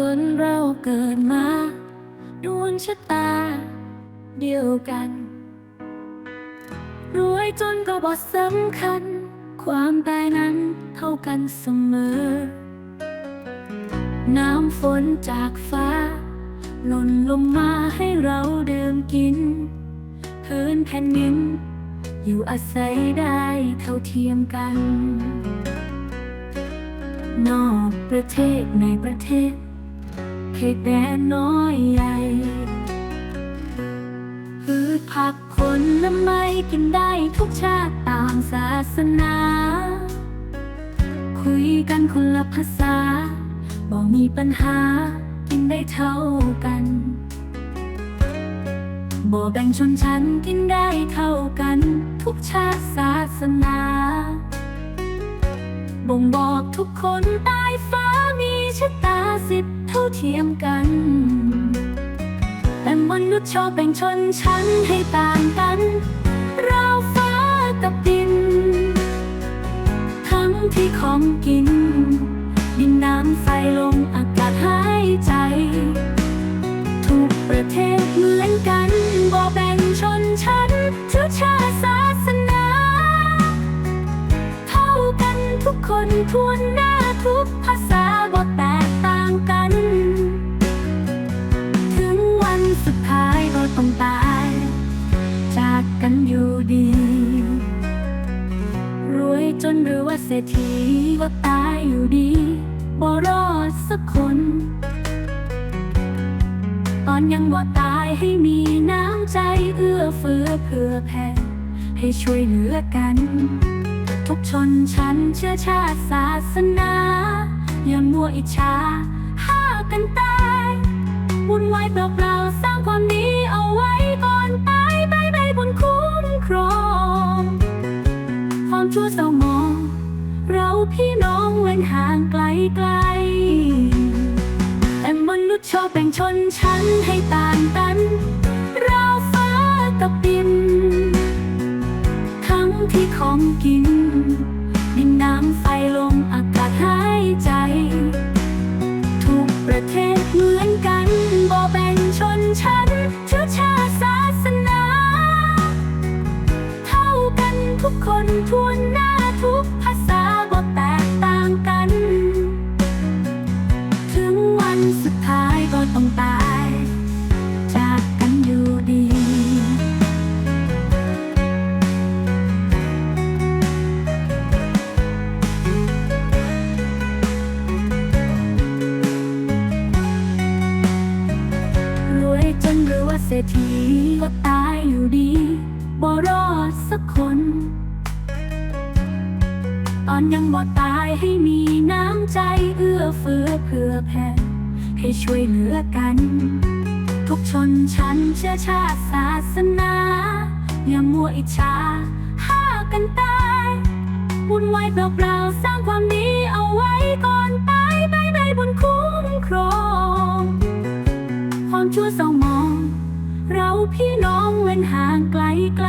คนเราเกิดมาดวงชะตา เดียวกัน รวยจนก็บอสำคัญ ความตายนั้นเท่ากันเสมอ น้ำฝนจากฟ้า หล่นลงมาให้เราเดื่มกินพื้นแผ่นดินอยู่อาศัยได้เท่าเทียมกัน นอกประเทศในประเทศ เขตแดนน้อยใหญ่พืชผักผละไม้กินได้ทุกชาติตามศาสนา คุยกันคนละภาษาบอกมีปัญหา กินได้เท่ากันบอกแบ่งชนชั้นกินได้เท่ากัน ทุกชาติศาสนา บ่งบอกทุกคนใต้ฟ้ามีชะตาสิทธิ์เท่าเทียมกัน แต่มนุษย์ชอบแบ่งชนชั้นให้ต่างกันราฟ้ากับดิน ทั้งที่ของกิน ดินน้ำไฟลมอากาศหายใจ ทุกประเทศเหมือนกันบ่แบ่งชนชั้น คนทวนหน้าทุกภาษาบ่แตกต่างกัน ถึงวันสุดท้ายก็ต้องตาย จากกันอยู่ดี รวยจนหรือว่าเศรษฐีก็ตายอยู่ดีบ่รอดสักคน ตอนยังบ่ตายให้มีน้ำใจเอื้อเฟื้อเผื่อแผ่ให้ช่วยเหลือกัน ทุกชนชั้นเชื้อชาติศาสนา อย่ามัวอิจฉาห้ากันตายวุ่นวายเปล่าๆสร้างความดีเอาไว้ก่อนตายใบใบบุญคุ้มครองความชั่วเศร้ามอง เราพี่น้องเว้นห่างไกลไกลแต่มนุษย์ชอบแบ่งชนชั้นให้ต่างกันราฟ้ากับดิน ทั้งที่ของกิน คนทวนหน้าทุกภาษาบ่แตกต่างกัน ถึงวันสุดท้ายก็ต้องตาย จากกันอยู่ดี รวยจนหรือว่าเศรษฐี ตอนยังบ่ตายให้มีน้ำใจเอื้อเฟื้อเผื่อแผ่ให้ช่วยเหลือกัน ทุกชนชั้นเชื้อชาติศาสนา อย่ามัวอิจฉาห้ากันตายวุ่นวายเปล่าๆสร้างความดีเอาไว้ก่อนตายใบใบบุญคุ้มครองความชั่วเศร้ามอง เราพี่น้องเว้นห่างไกลไกล